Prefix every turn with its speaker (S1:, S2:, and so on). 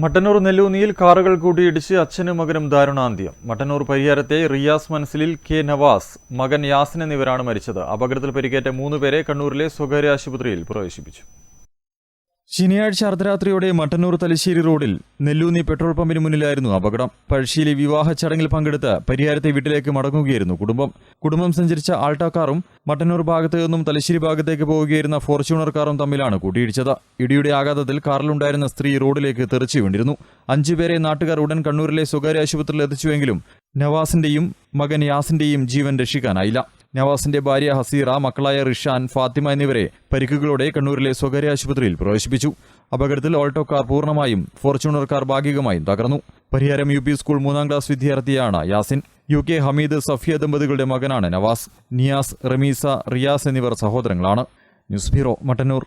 S1: മട്ടന്നൂർ നെല്ലൂന്നിയിൽ കാറുകൾ കൂട്ടിയിടിച്ച് അച്ഛനും മകനും ദാരുണാന്ത്യം. മട്ടന്നൂർ പരിയാരത്തെ റിയാസ് മനസ്സിലിൽ കെ നവാസ് മകൻ യാസിൻ എന്നിവരാണ് മരിച്ചത്. അപകടത്തിൽ പരിക്കേറ്റ മൂന്ന് പേരെ കണ്ണൂരിലെ സ്വകാര്യ ആശുപത്രിയിൽ പ്രവേശിപ്പിച്ചു. ശനിയാഴ്ച അർദ്ധരാത്രിയോടെ മട്ടന്നൂർ തലശ്ശേരി റോഡിൽ നെല്ലൂന്നി പെട്രോൾ പമ്പിന് മുന്നിലായിരുന്നു അപകടം. പഴശ്ശിയിലെ വിവാഹ ചടങ്ങിൽ പങ്കെടുത്ത് പരിയാരത്തെ വീട്ടിലേക്ക് മടങ്ങുകയായിരുന്നു കുടുംബം. കുടുംബം സഞ്ചരിച്ച ആൾട്ടോ കാറും മട്ടന്നൂർ ഭാഗത്തു നിന്നും തലശ്ശേരി ഭാഗത്തേക്ക് പോവുകയായിരുന്ന ഫോർച്യൂണർ കാറും തമ്മിലാണ് കൂട്ടിയിടിച്ചത്. ഇടിയുടെ ആഘാതത്തിൽ കാറിലുണ്ടായിരുന്ന സ്ത്രീ റോഡിലേക്ക് തെറിച്ചു വീണിരുന്നു. അഞ്ചുപേരെ നാട്ടുകാർ ഉടൻ കണ്ണൂരിലെ സ്വകാര്യ ആശുപത്രിയിൽ എത്തിച്ചുവെങ്കിലും നവാസിന്റെയും മകൻ യാസിന്റെയും ജീവൻ രക്ഷിക്കാനായില്ല. നവാസിന്റെ ഭാര്യ ഹസീറ മക്കളായ റിഷാൻ ഫാത്തിമ എന്നിവരെ പരിക്കുകളോടെ കണ്ണൂരിലെ സ്വകാര്യ ആശുപത്രിയിൽ പ്രവേശിപ്പിച്ചു. അപകടത്തിൽ ഓൾട്ടോ കാർ പൂർണമായും ഫോർച്യൂണർ കാർ ഭാഗികമായും തകർന്നു. പരിഹാരം യു സ്കൂൾ മൂന്നാം ക്ലാസ് വിദ്യാർത്ഥിയാണ് യാസിൻ. യു കെ ഹമീദ് സഫിയ ദമ്പതികളുടെ മകനാണ് നവാസ്. നിയാസ് റമീസ റിയാസ് എന്നിവർ സഹോദരങ്ങളാണ്. News bureau Mattannur.